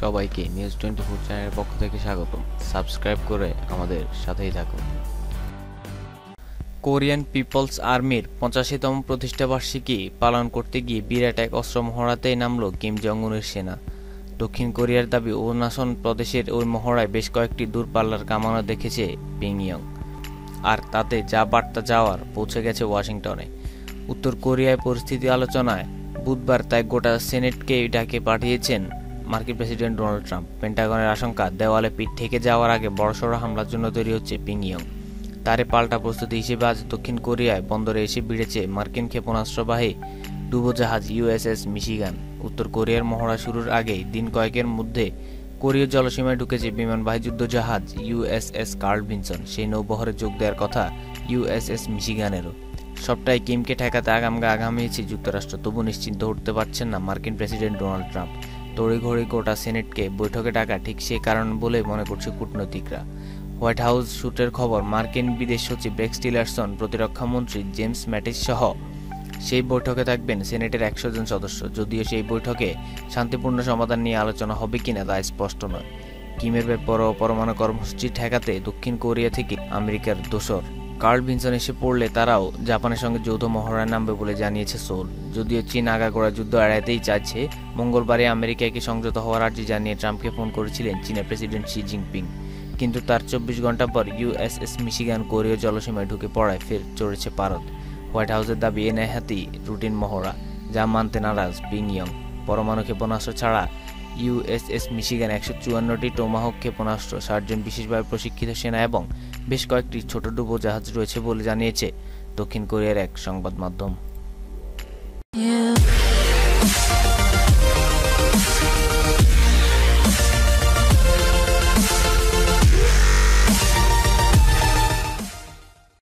সবাইকে news twenty four চ্যানেলের পক্ষ থেকে স্বাগত সাবস্ক্রাইব করে আমাদের সাথেই থাকুন। কোরিয়ান পিপলস আর্মির পঁচাশিতম প্রতিষ্ঠাবার্ষিকী পালন করতে গিয়ে বিরাট এক অস্ত্র মহড়াতেই নামল কিম জং উনের সেনা। দক্ষিণ কোরিয়ার দাবি, অরুণাচল প্রদেশের ওই মহড়ায় বেশ কয়েকটি দূরপাল্লার কামানো দেখেছে পিংইয়ং আর তাতে যা বার্তা যাওয়ার পৌঁছে গেছে ওয়াশিংটনে। উত্তর কোরিয়ায় পরিস্থিতি আলোচনায় বুধবার তাই গোটা সেনেটকে ডাকে পাঠিয়েছেন মার্কিন প্রেসিডেন্ট ডোনাল্ড ট্রাম্প। পেন্টাগনের আশঙ্কা, দেওয়ালে পিঠ থেকে যাওয়ার আগে বড়সড় হামলার জন্য তৈরি হচ্ছে পিংইয়ং তারে পাল্টা প্রস্তুতি হিসেবে আজ দক্ষিণ কোরিয়ায় বন্দরে এসে ভিড়েছে মার্কিন ক্ষেপণাস্ত্রবাহী ডুবোজাহাজ ইউএসএস মিশিগান। উত্তর কোরিয়ার মহড়া শুরুর আগেই দিন কয়েকের মধ্যে কোরীয় জলসীমায় ঢুকেছে বিমানবাহী যুদ্ধজাহাজ ইউএসএস কার্ল ভিনসন। সেই নৌবহরে যোগ দেওয়ার কথা ইউএসএস মিশিগানেরও। সবটাই কিমকে ঠেকাতে আগামকে আগামিয়েছে যুক্তরাষ্ট্র। তবু নিশ্চিন্ত উঠতে পারছেন না মার্কিন প্রেসিডেন্ট ডোনাল্ড ট্রাম্প। তড়িঘড়ি গোটা সেনেটকে বৈঠকে ডাকা ঠিক সেই কারণ বলে মনে করছে কূটনৈতিকরা। হোয়াইট হাউস সূত্রের খবর, মার্কিন বিদেশ সচিব রেক্স টিলারসন, প্রতিরক্ষা মন্ত্রী জেমস ম্যাটিস সহ সেই বৈঠকে থাকবেন সেনেটের একশো জন সদস্য। যদিও সেই বৈঠকে শান্তিপূর্ণ সমাধান নিয়ে আলোচনা হবে কিনা তা স্পষ্ট নয়। কিমের বেপরোয়া পরমাণু কর্মসূচি ঠেকাতে দক্ষিণ কোরিয়া থেকে আমেরিকার দোসর। কার্ল ভিনসন এসে পড়লে তারাও জাপানের সঙ্গে যৌথ মহড়ায় নামবে বলে জানিয়েছে সোল। যদিও চীন আগাগোড়া যুদ্ধ এড়াইতেই চাইছে, মঙ্গলবারে আমেরিকাকে সংযত হওয়ার আর্জি জানিয়ে ট্রাম্পকে ফোন করেছিলেন চীনের প্রেসিডেন্ট শি জিনপিং। কিন্তু তার চব্বিশ ঘণ্টা পর ইউএসএস মিশিগান কোরীয় জলসীমায় ঢুকে পড়ায় ফের চড়েছে ভারত। হোয়াইট হাউসের দাবি, এ নেহাতি রুটিন মহড়া, যা মানতে নারাজ পিংইয়ং পরমাণু ক্ষেপণাস্ত্র ছাড়া ইউএসএস মিশিগান একশো চুয়ান্নটি টোমাহক ক্ষেপণাস্ত্র ষাটজন বিশেষভাবে প্রশিক্ষিত সেনা এবং বেশ কয়েকটি ছোট ডুবো জাহাজ রয়েছে বলে জানিয়েছে দক্ষিণ কোরিয়ার এক সংবাদ মাধ্যম